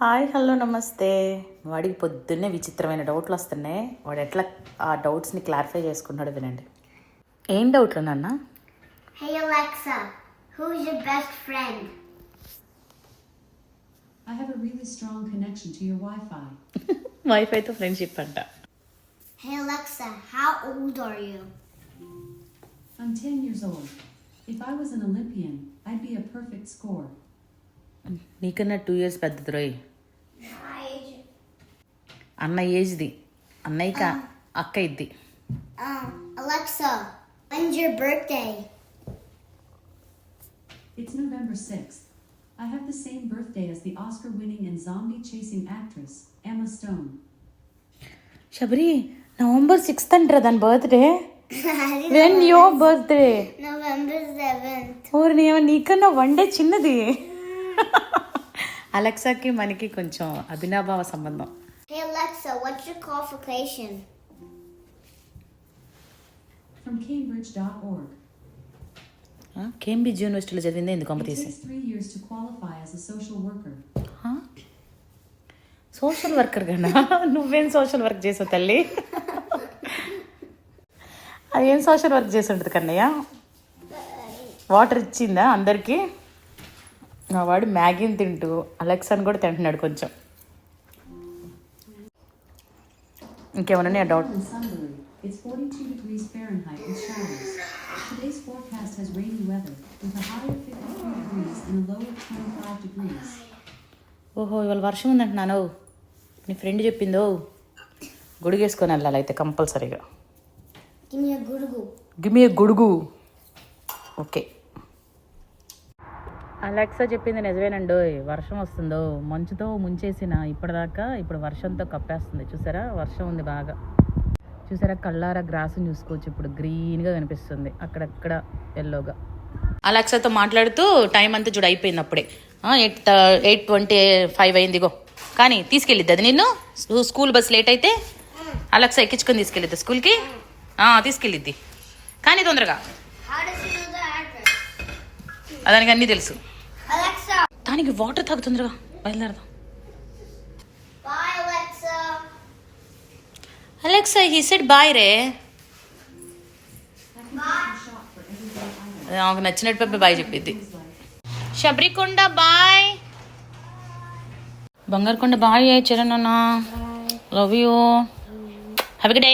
Hi hello నమస్తే. వాడికి పొద్దున్నే విచిత్రమైన డౌట్లు వస్తున్నాయి. వాడు ఎట్లా ఆ డౌట్స్ని క్లారిఫై చేసుకున్నాడు వినండి. ఏం డౌట్లు నాన్న? వైఫైతో ఫ్రెండ్షిప్ అంట. Hey Alexa, how old are you? I'm 10 years old. If I was an Olympian, I'd be a perfect score. నీకన్నా టూ ఇయర్స్ పెద్దది రోయ్. అన్న ఏజ్ది అన్నయ్యకి అక్క ఇద్ది Um, when's your birthday? It's November 6th. I have the same birthday as the Oscar winning and zombie chasing actress, Emma Stone. Sabari November sixth అంటారా దాని birthday when your birthday November 7th. ఓరి నీ నీకన్నా one day చిన్నది అలెక్సాకి మనకి కొంచెం అభినాభావ సంబంధం. Hey Alexa, what's your qualification? From Cambridge.org. Cambridge యూనివర్సిటీలో చదివింది ఎందుకు కొంప It తీసి. takes three years to qualify as a social worker. Social worker కన్నా నువ్వేం సోషల్ వర్క్ చేసావు తల్లి? అదేం సోషల్ వర్క్ చేసి ఉంటుంది కన్నయ్య? వాటర్ ఇచ్చిందా అందరికీ? నా వాడు మ్యాగీని తింటూ అలెక్సాని కూడా తింటున్నాడు కొంచెం. ఇంకేమన్నా డౌట్ ఓహో ఇవాళ వర్షం ఉందంటున్నాను. నీ ఫ్రెండ్ చెప్పిందో? గుడిగేసుకొని వెళ్ళాలి అయితే కంపల్సరీగా. గిమి గుడుగు. ఓకే. అలెక్సా చెప్పింది నిజమేనండో. వర్షం వస్తుందో మంచుతో ముంచేసిన ఇప్పటిదాకా ఇప్పుడు వర్షంతో కప్పేస్తుంది. చూసారా? వర్షం ఉంది బాగా. చూసారా? కళ్ళారా గ్రాస్ని చూసుకోవచ్చు. ఇప్పుడు గ్రీన్గా కనిపిస్తుంది. అక్కడక్కడ ఎల్లోగా. అలెక్సాతో మాట్లాడుతూ టైం అంతా చూడు అయిపోయింది అప్పుడే. ఎయిట్ ఎయిట్ ట్వంటీ ఫైవ్ అయిందిగో కానీ తీసుకెళ్ళిద్ది అది నిన్ను? స్కూల్ బస్ లేట్ అయితే? అలెక్సా ఎక్కించుకొని తీసుకెళ్ళిద్ది స్కూల్కి? తీసుకెళ్ళిద్ది. కానీ తొందరగా. దానికి అన్నీ తెలుసు. దానికి వాటర్ తాగు తొందరగా బయలుదేరదాం. అలెక్సా హీ సెడ్ బాయ్ రే. నాకు నచ్చినట్టు పెప్పి బాయ్ చెప్పిద్ది. శబరికొండ బాయ్ బంగారుకొండ బాయ్ చరణ్ అన్న. Love you have day